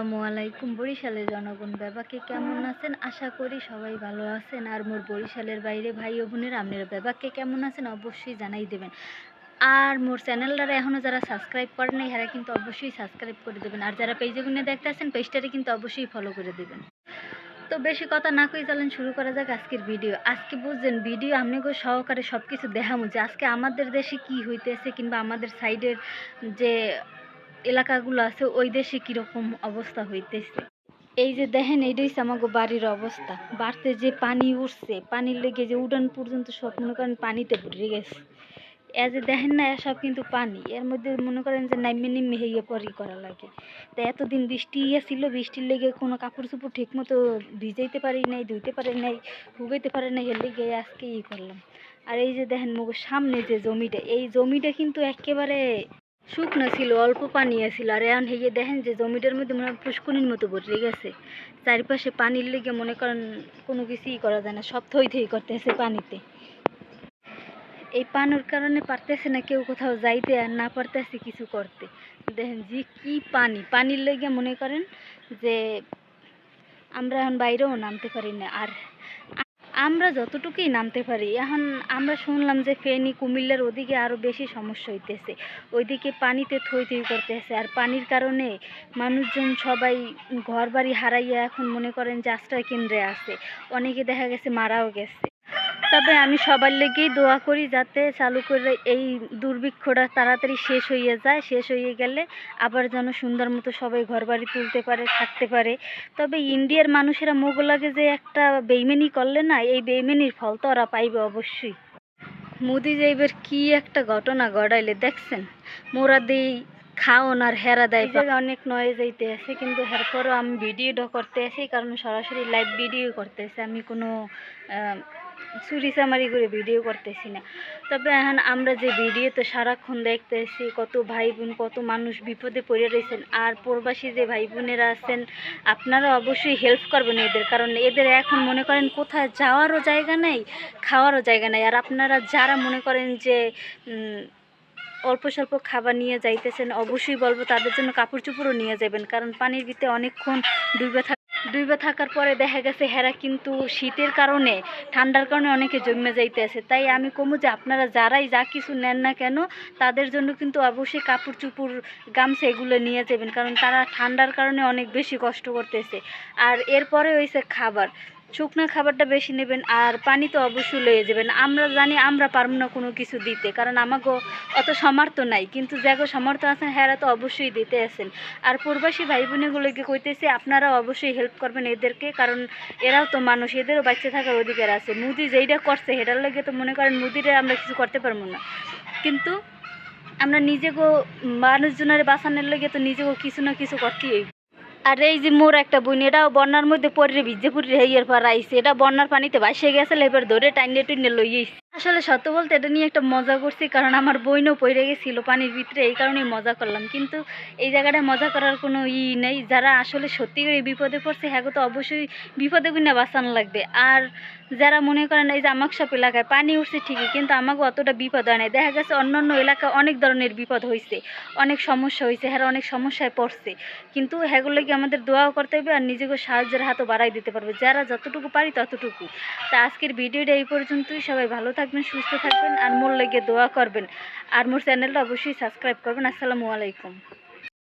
আসসালামু আলাইকুম। বরিশালের জনগণ বেবাকে কেমন আছেন? আশা করি সবাই ভালো আছেন। আর মোর বরিশালের বাইরে ভাই ও বোনেরা, আপনারা বেবাকে কেমন আছেন অবশ্যই জানাই দেবেন। আর মোর চ্যানেলটারে এখনও যারা সাবস্ক্রাইব করেন নাই, এরা কিন্তু অবশ্যই সাবস্ক্রাইব করে দেবেন। আর যারা পেজে গুনে দেখতে আছেন পেজটারে কিন্তু অবশ্যই ফলো করে দেবেন। তো বেশি কথা না কই চলেন, শুরু করা যাক আজকের ভিডিও আজকে বুঝছেন ভিডিও আপনাকে সহকারে সব কিছু দেখামু যে আজকে আমাদের দেশে কি হইতেছে কিংবা আমাদের সাইডের যে এলাকাগুলো আছে, ওই দেশে কীরকম অবস্থা হইতেছে? এই যে দেখেন, এইটাই আমাকে বাড়ির অবস্থা। বাড়তে যে পানি উঠছে, পানির লেগে যে উড়ান পর্যন্ত সব মনে করেন পানিতে ভরে গেছে। এ যে দেখেন না সব কিন্তু পানি। এর মধ্যে মনে করেন যে নাইমে নিমে হইয়ে পরই করা লাগে। তা এতদিন বৃষ্টি ছিল, বৃষ্টির লেগে কোনো কাপড় চোপড় ঠিক মতো ভিজাইতে পারি নাই, ধুইতে পারি নাই ভুগাইতে পারি নাই, এর লেগে আজকে ই করলাম। আর এই যে দেখেন মুখ সামনে যে জমিটা, এই জমিটা কিন্তু একেবারে শুকনো ছিল অল্প পানি আছিল। আর এখন হেয়ে দেখেন যে জমিটার মধ্যে মনে হয় পুষ্কনির মতো ভরে গেছে। চারিপাশে পানির লেগে মনে করেন কোনো কিছুই করা যায় না, সব থই থই করতেছে পানিতে। এই পানির কারণে পারতেছে না কেউ কোথাও যাইতে আর না পারতেছে কিছু করতে। দেখেন যে কি পানি, পানির লেগে মনে করেন যে আমরা এখন বাইরেও নামতে পারি না। আর আমরা যতটুকুই নামতে পারি, এখন আমরা শুনলাম যে ফেনী, কুমিল্লার ওদিকে আরও বেশি সমস্যা হইতেছে। ওইদিকে পানিতে থই থই করতেছে। আর পানির কারণে মানুষজন সবাই ঘর বাড়ি হারাইয়া এখন মনে করেন যে আশ্রয় কেন্দ্রে আছে। অনেকে দেখা গেছে মারাও গেছে। তবে আমি সবার লেগেই দোয়া করি যাতে চালু করে এই দুর্ভিক্ষটা তাড়াতাড়ি শেষ হয়ে যায় শেষ হয়ে গেলে আবার যেন সুন্দর মতো সবাই ঘর বাড়ি তুলতে পারে থাকতে পারে। তবে ইন্ডিয়ার মানুষেরা মোগলাকে যে একটা বেইমেনি করলে না এই বেইমেনির ফল তো ওরা পাইবে অবশ্যই। মোদি যে এবার কি একটা ঘটনা ঘটাইলে দেখছেন? মোরা দেই খাওন আর হেরা দেয় অনেক নয় যাইতে আছে কিন্তু এরপরও আমি ভিডিওটা করতে আসি কারণ সরাসরি লাইভ ভিডিও করতেছি আমি কোনো চুরি চামারি করে ভিডিও করতেছি না। তবে এখন আমরা যে ভিডিওতে সারাক্ষণ দেখতেছি, কত ভাই বোন কত মানুষ বিপদে পড়ে রয়েছেন। আর প্রবাসী যে ভাই বোনেরা আছেন, আপনারা অবশ্যই হেল্প করবেন এদের, কারণ এদের এখন মনে করেন কোথায় যাওয়ারও জায়গা নেই, খাওয়ারও জায়গা নেই। আর আপনারা যারা মনে করেন যে অল্প স্বল্প খাবার নিয়ে যাইতেছেন, অবশ্যই বলব তাদের জন্য কাপড় চোপড়ও নিয়ে যাবেন, কারণ পানির ভিতরে অনেকক্ষণ ডুবে থাক ডুবে থাকার পরে দেখা গেছে হেরা কিন্তু শীতের কারণে, ঠান্ডার কারণে অনেকে জমে যাইতে আছে তাই আমি কমু যে আপনারা যারাই যা কিছু নেন না কেন, তাদের জন্য কিন্তু অবশ্যই কাপড় চুপুর গামছা এগুলো নিয়ে যাবেন, কারণ তারা ঠান্ডার কারণে অনেক বেশি কষ্ট করতেছে। আর এরপরে হয়েছে খাবার। শুকনো খাবারটা বেশি নেবেন আর পানি তো অবশ্যই লয়ে যাবেন। আমরা জানি আমরা পারব না কোনো কিছু দিতে, কারণ আমাকেও অত সামর্থ্য নাই। কিন্তু যাগো সামর্থ্য আছেন হ্যাঁ তো অবশ্যই দিতে আছেন। আর প্রবাসী ভাই বোনগুলোকে কইতেছে, আপনারা অবশ্যই হেল্প করবেন এদেরকে, কারণ এরাও তো মানুষ, এদেরও বাচ্চা থাকার অধিকার আছে। মুদি যেইটা করছে সেটার লেগে তো মনে করেন মুদিরে আমরা কিছু করতে পারব না। কিন্তু আমরা নিজেকেও মানুষজনের বাঁচানোর লেগে তো নিজেকেও কিছু না কিছু করতেই আর এই যে মোর একটা বোন এটাও বন্যার মধ্যে পরে ভিজে পুরে হেয়ার পর আইসে এটা বন্যার পানিতে ভাসে গেছে এবার ধরে টাইনে টুইনে লই আসলে সত্য বলতে এটা নিয়ে একটা মজা করছি, কারণ আমার বইনও পড়ে গেছিল পানির ভিতরে, এই কারণেই মজা করলাম। কিন্তু এই জায়গাটায় মজা করার কোনো ই নেই, যারা আসলে সত্যি করে বিপদে পড়ছে হ্যাঁ তো অবশ্যই বিপদে কিনে বাঁচানো লাগবে। আর যারা মনে করেন এই যে আমাকে সব এলাকায় পানি উঠছে ঠিকই, কিন্তু আমাকে অতটা বিপদ হয় নাই। দেখা গেছে অন্য অন্য এলাকায় অনেক ধরনের বিপদ হয়েছে অনেক সমস্যা হয়েছে হ্যাঁ অনেক সমস্যায় পড়ছে। কিন্তু হ্যাগুলো কি আমাদের দোয়াও করতে হবে আর নিজেকে সাহায্যের হাতও বাড়াই দিতে পারবে, যারা যতটুকু পারি ততটুকু। তা আজকের ভিডিওটা এই পর্যন্তই, সবাই ভালো থাকবেন, সুস্থ থাকবেন, আর মোর লেগে দোয়া করবেন। আর মোর চ্যানেলটা অবশ্যই সাবস্ক্রাইব করবেন। আসসালামু আলাইকুম।